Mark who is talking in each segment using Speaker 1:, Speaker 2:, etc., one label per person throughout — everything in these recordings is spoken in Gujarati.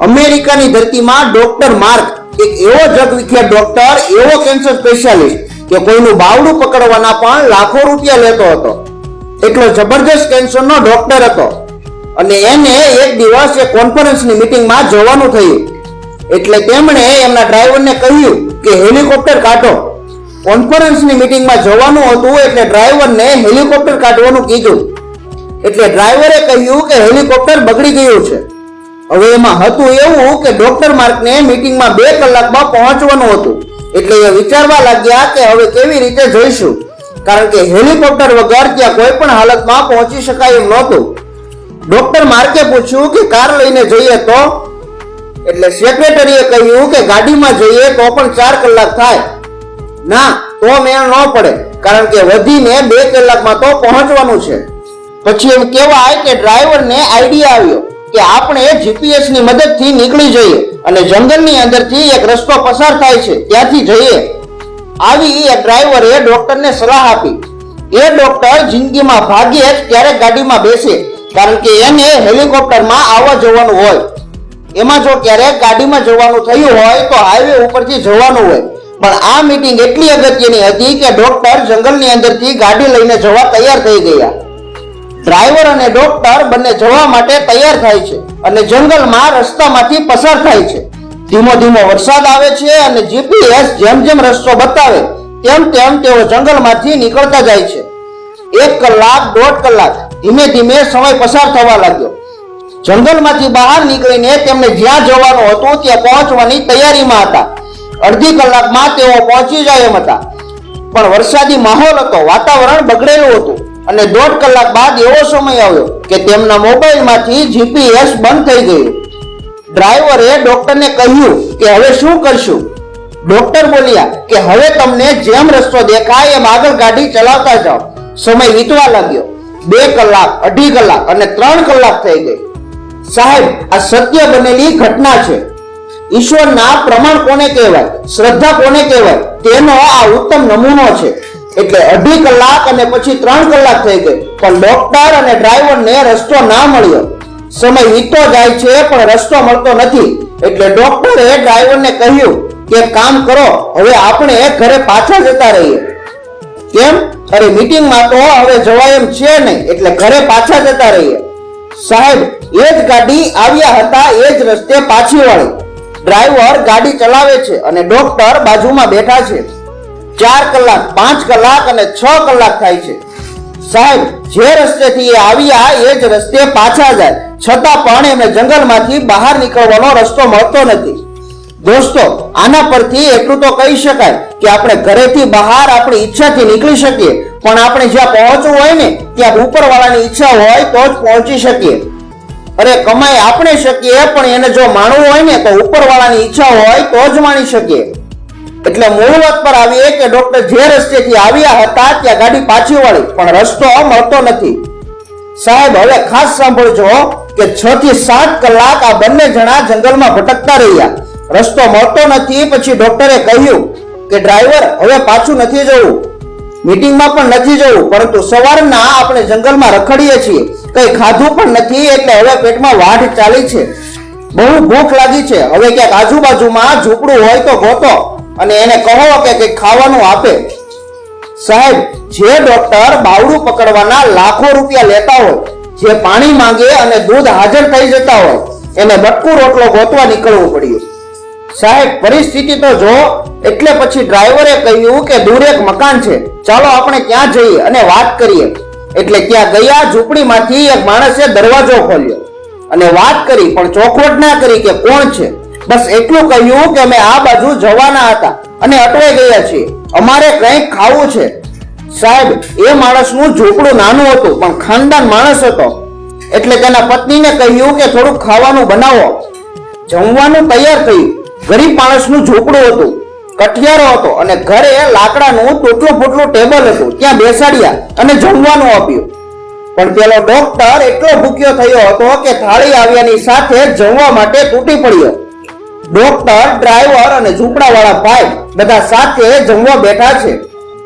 Speaker 1: અમેરિકાની ધરતીમાં ડોક્ટર માર્ક, એક એવો જગવિખ્યાત ડોક્ટર, એવો કેન્સર સ્પેશિયાલિસ્ટ કે કોઈનું બાવડું પકડવાના પણ લાખો રૂપિયા લેતો હતો. એટલો જબરજસ્ત કેન્સરનો ડોક્ટર હતો. અને એને એક દિવસ એક કોન્ફરન્સની મીટિંગમાં જવાનું થયું. એટલે તેમણે એમના ડ્રાઈવરને કહ્યું કે, હેલિકોપ્ટર કાઢો. કોન્ફરન્સની મીટિંગમાં જવાનું હતું એટલે ડ્રાઈવરને હેલિકોપ્ટર કાઢવાનું કીધું. એટલે ડ્રાઈવરે કહ્યું કે, હેલિકોપ્ટર બગડી ગયું છે. હવે એમાં હતું એવું કે ડોક્ટર માર્કને મીટિંગમાં બે કલાકમાં પહોંચવાનું હતું. એટલે એ વિચારવા લાગ્યા કે હવે કેવી રીતે જઈશું? કારણ કે હેલિકોપ્ટર વગર ત્યાં કોઈ પણ હાલતમાં પહોંચી શકાય એમ નહોતું. ડોક્ટર માર્કે પૂછ્યું કે કાર લઈને જઈએ તો? એટલે સેક્રેટરીએ કહ્યું કે ગાડીમાં જઈએ તો પણ ચાર કલાક થાય. ના, તો મેળ ન પડે, કારણ કે વધીને બે કલાકમાં તો પહોંચવાનું છે. પછી એમ કહેવાય કે ડ્રાઈવરને આઈડિયા આવ્યો. કે આપણે જીપીએસની મદદથી નીકળી જઈએ અને જંગલની અંદરથી એક રસ્તો પસાર થાય છે, ત્યાંથી જઈએ. આવી એક ડ્રાઈવરે ડોક્ટરને સલાહ આપી. એ ડોક્ટર જિંદગીમાં ભાગ્યે જ ક્યારેક ગાડીમાં બેસે, કારણ કે એને હેલિકોપ્ટરમાં આવવા જવાનું હોય. એમાં જો ક્યારેક ગાડીમાં જવાનું થયું હોય તો હાઈવે ઉપરથી જવાનું હોય. પણ આ મીટિંગ એટલી અગત્યની હતી કે ડોક્ટર જંગલની અંદરથી ગાડી લઈને જવા તૈયાર થઈ ગયા. ડ્રાઈવર અને ડોક્ટર બંને જવા માટે તૈયાર થાય છે અને જંગલમાં રસ્તામાંથી પસાર થાય છે. ધીમો ધીમો વરસાદ આવે છે અને જીપીએસ જેમ જેમ રસ્તો બતાવે તેમ તેમ તેઓ જંગલમાંથી નીકળતા જાય છે. એક કલાક, દોઢ કલાક, ધીમે ધીમે સમય પસાર થવા લાગ્યો. જંગલમાંથી બહાર નીકળીને તેમને જ્યાં જવાનું હતું ત્યાં પહોંચવાની તૈયારીમાં હતા. અડધી કલાકમાં તેઓ પહોંચી જાય એમ હતા. પણ વરસાદી માહોલ હતો, વાતાવરણ બગડેલું હતું. અને દોઢ કલાક બાદ એવો સમય આવ્યો કે તેમના મોબાઈલમાંથી જીપીએસ બંધ થઈ ગયું. ડ્રાઈવરે ડોક્ટરને કહ્યું કે હવે શું કરશું? ડોક્ટર બોલ્યા કે હવે તમને જેમ રસ્તો દેખાય એમ આગળ ગાડી ચલાવતા જાઓ. સમય વીતવા લાગ્યો. બે કલાક, અઢી કલાક અને ત્રણ કલાક થઈ ગઈ. સાહેબ, આ સત્ય બનેલી ઘટના છે. ઈશ્વરના પ્રમાણ કોને કહેવાય? શ્રદ્ધા કોને કહેવાય? તેનો આ ઉત્તમ નમૂનો છે. એટલે અઢી કલાક અને પછી ત્રણ કલાક થઈ ગઈ. પણ ડોક્ટર અને ડ્રાઈવરને રસ્તો ના મળ્યો. સમય વીતો જાય છે, પણ રસ્તો મળતો નથી. એટલે ડોક્ટરે ડ્રાઈવરને કહ્યું કે કામ કરો, હવે આપણે ઘરે પાછા જતા રહીએ. કેમ? અરે મીટિંગમાં તો હવે જવાય એમ છે નહીં, એટલે ઘરે પાછા જતા રહીએ. સાહેબ, એ જ ગાડી આવ્યા હતા, એ જ રસ્તે પાછી વાળી. ડ્રાઈવર ગાડી ચલાવે છે અને ડોક્ટર બાજુમાં બેઠા છે. ચાર કલાક, પાંચ કલાક અને છ કલાક થાય છે. સાહેબ, જે રસ્તેથી એ આવ્યા એ જ રસ્તે પાછા જાય. છતાં પણ એમને જંગલમાંથી બહાર નીકળવાનો રસ્તો મળતો નથી. દોસ્તો, આના પરથી એટલું તો કહી શકાય કે આપણે ઘરેથી બહાર આપણી ઈચ્છાથી નીકળી શકીએ. પણ આપણે જ્યાં પહોંચવું હોય ને, ત્યાં ઉપરવાળાની ઈચ્છા હોય તો જ પહોંચી શકીએ. અરે, કમાઈ આપણે શકીએ, પણ એને જો માણવું હોય ને, તો ઉપરવાળાની ઈચ્છા હોય તો જ માણી શકીએ. એટલે મૂળ વાત પર આવીએ કે ડોક્ટર જે રસ્તેથી આવ્યા હતા, ત્યાં ગાડી પાછી વળી પણ રસ્તો મળતો નથી. સાહેબ, હવે ખાસ સાંભળજો કે છ થી સાત કલાક આ બંને જણા જંગલમાં ભટકતા રહ્યા. રસ્તો મળતો નથી, પછી ડોક્ટરે કહ્યું કે, ડ્રાઈવર, હવે પાછું નથી જવું. મીટિંગમાં પણ નથી જવું, પરંતુ સવારના આપણે જંગલમાં રખડીએ છીએ. કઈ ખાધું પણ નથી, એટલે હવે પેટમાં વાઢ ચાલી છે. બહુ ભૂખ લાગી છે. હવે ક્યાંક આજુબાજુમાં ઝૂંપડું હોય તો ગોતો. અને એને કહો કે કંઈક ખાવાનું આપે. સાહેબ, જે ડોક્ટર બાવડું પકડવાના લાખો રૂપિયા લેતા હોય, જે પાણી માંગે અને દૂધ હાજર થઈ જતા હોય, એને બટકું રોટલો ગોતવા નીકળવું પડ્યું. સાહેબ, પરિસ્થિતિ તો જો, એટલે પછી ડ્રાઈવરે કહ્યું કે દૂર એક મકાન છે. ચાલો આપણે ત્યાં જઈએ અને વાત કરીએ. એટલે ત્યાં ગયા, ઝૂંપડીમાંથી એક માણસે દરવાજો ખોલ્યો. અને વાત કરી, પણ ચોખવટ ના કરી કે કોણ છે. બસ એટલું કહ્યું કે અમે આ બાજુ જવાના હતા અને અટવાઈ ગયા છીએ. અમારે કંઈક ખાવું છે. સાહેબ, એ માણસનું ઝૂંપડું નાનું હતું, પણ ખાનદાન માણસ હતો. એટલે તેના પત્નીને કહ્યું કે થોડુંક ખાવાનું બનાવો. જમવાનું તૈયાર થયું ગરીબ માણસનું ઝૂંપડું હતું. કઠિયારો હતો અને ઘરે લાકડાનું તૂટલું ફૂટલું ટેબલ હતું. ત્યાં બેસાડ્યા અને જમવાનું આપ્યું. પણ પેલો ડોક્ટર એટલો ભૂખ્યો થયો હતો કે થાળી આવ્યાની સાથે જમવા માટે તૂટી પડ્યો. ડોક્ટર, ડ્રાઈવર અને ઝૂંપડાવાળા ભાઈ બધા સાથે જમવા બેઠા છે.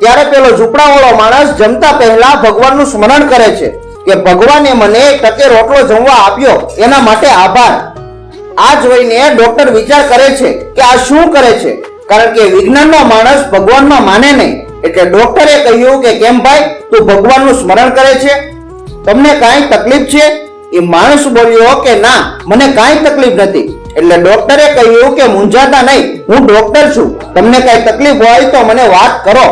Speaker 1: ત્યારે પેલો ઝૂંપડાવાળો માણસ જમતા પહેલા ભગવાનનું સ્મરણ કરે છે કે ભગવાને મને ટકે રોટલો જમવા આપ્યો, એના માટે આભાર. આ જોઈને ડોક્ટર વિચાર કરે છે કે આ શું કરે છે? કારણ કે વિજ્ઞાનનો માણસ ભગવાનમાં માને નહીં. એટલે ડોક્ટરે કહ્યું કે, કેમ ભાઈ? તું ભગવાનનું સ્મરણ કરે છે? તમને કાંઈ તકલીફ છે? એ માણસ બોલ્યો કે, ના, મને કાંઈ તકલીફ નથી. એટલે ડોક્ટરે કહ્યું કે મૂંઝાતા નહીં, હું ડોક્ટર છું. તમને કઈ તકલીફ હોય તો મને વાત કરો.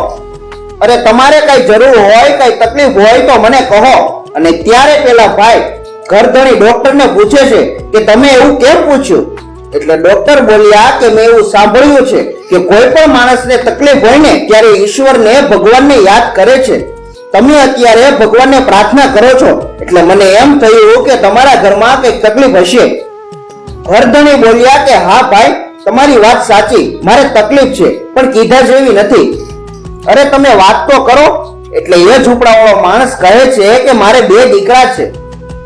Speaker 1: અરે તમારે કઈ જરૂર હોય, કઈ તકલીફ હોય તો મને કહો. અને ત્યારે પેલા ભાઈ ઘરધણી ડોક્ટરને પૂછે છે કે તમે એવું કેમ પૂછ્યું? એટલે ડોક્ટર બોલ્યા કે મેં એવું સાંભળ્યું છે કે કોઈ પણ માણસને તકલીફ હોય ને, ત્યારે ઈશ્વરને ભગવાનને યાદ કરે છે. તમે અત્યારે ભગવાનને પ્રાર્થના કરો છો. એટલે મને એમ થયું કે તમારા ઘરમાં કંઈક તકલીફ હશે. ઘરધણી બોલ્યા કે, હા ભાઈ, તમારી વાત સાચી. મારે તકલીફ છે, પણ કીધા જેવી નથી. અરે, તમે વાત તો કરો. એટલે એ ઝૂંપડાવાળો માણસ કહે છે કે, મારે બે દીકરા છે.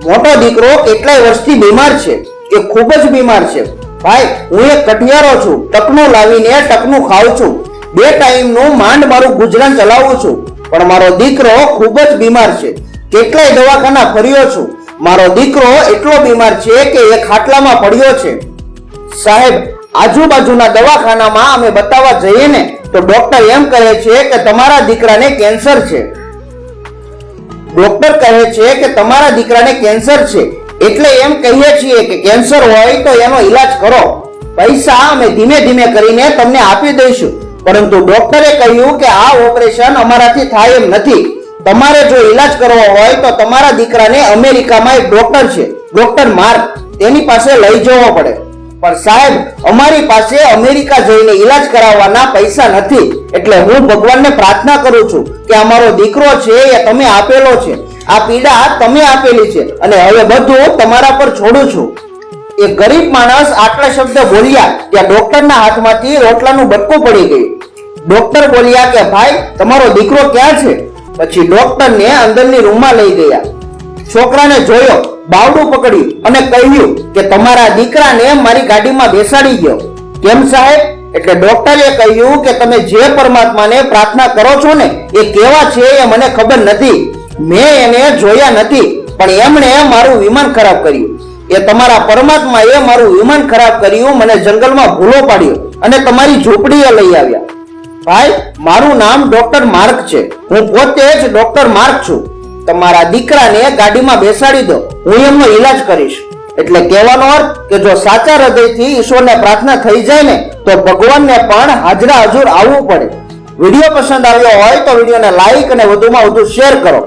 Speaker 1: મોટો દીકરો કેટલાય વર્ષથી બીમાર છે, એ ખૂબ જ બીમાર છે. ભાઈ, હું એક કઠિયારો છું, ટકનું લાવીને ટકનું ખાઉં છું. બે ટાઈમનું માંડ મારું ગુજરાન ચલાવું છું. પણ મારો દીકરો ખૂબ જ બીમાર છે. કેટલાય દવાખાના ફર્યો છું. મારો દીકરો એટલો બીમાર છે કે એ ખાટલામાં પડ્યો છે. સાહેબ, આજુબાજુના દવાખાનામાં અમે બતાવવા જઈએ ને, તો ડોક્ટર એમ કહે છે કે તમારા દીકરાને કેન્સર છે. ડોક્ટર કહે છે કે તમારા દીકરાને કેન્સર છે. એટલે એમ કહીએ છીએ કે કેન્સર હોય તો એનો ઈલાજ કરો. પૈસા અમે ધીમે ધીમે કરીને તમને આપી દઈશું. પરંતુ ડોક્ટરે કહ્યું કે આ ઓપરેશન અમારાથી થાય એમ નથી. તમારે જો ઈલાજ કરવો હોય તો તમારા દીકરાને અમેરિકામાં એક ડોક્ટર છે, ડોક્ટર માર્ક. તેની પાસે લઈ જવો પડે. પણ સાહેબ, અમારી પાસે અમેરિકા જઈને ઈલાજ કરાવવાના પૈસા નથી. એટલે હું ભગવાનને પ્રાર્થના કરું છું કે અમારો દીકરો છે એ તમે આપેલો છે. આ પીડા તમે આપેલી છે. અને હવે બધું તમારા પર છોડું છું. એ ગરીબ માણસ આટલા શબ્દ બોલ્યા ત્યાં ડોક્ટરના હાથમાંથી રોટલાનું બટકું પડી ગયું. ડોક્ટર બોલ્યા કે, ભાઈ, તમારો દીકરો ક્યાં છે? પછી ડોક્ટરને અંદરની રૂમમાં લઈ ગયા. છોકરાને જોયો, બાવડું પકડ્યું અને કહ્યું કે તમારા દીકરાને મારી ગાડીમાં બેસાડી ગયો કેમ સાહેબ? એટલે ડોક્ટરે કહ્યું કે તમે જે પરમાત્માને પ્રાર્થના કરો છો ને, એ કેવા છે એ મને ખબર નથી. મેં એને જોયા નથી, પણ એમણે મારું વિમાન ખરાબ કર્યું. એ તમારા પરમાત્માએ મારું વિમાન ખરાબ કર્યું, મને જંગલમાં ભૂલો પાડ્યો અને તમારી ઝૂંપડીએ લઈ આવ્યા. ભાઈ, મારું નામ ડોક્ટર માર્ક છે. હું પોતે જ ડોક્ટર માર્ક છું. તમારા દીકરાને ગાડીમાં બેસાડી દો. હું એમનો ઈલાજ કરીશ. એટલે કહેવાનો અર્થ કે જો સાચા હૃદયથી ઈશ્વરને પ્રાર્થના થઈ જાય ને, તો ભગવાનને પણ હાજરા હજુર આવવું પડે. વીડિયો પસંદ આવ્યો હોય તો વિડીયોને લાઈક અને વધુમાં વધુ શેર કરો.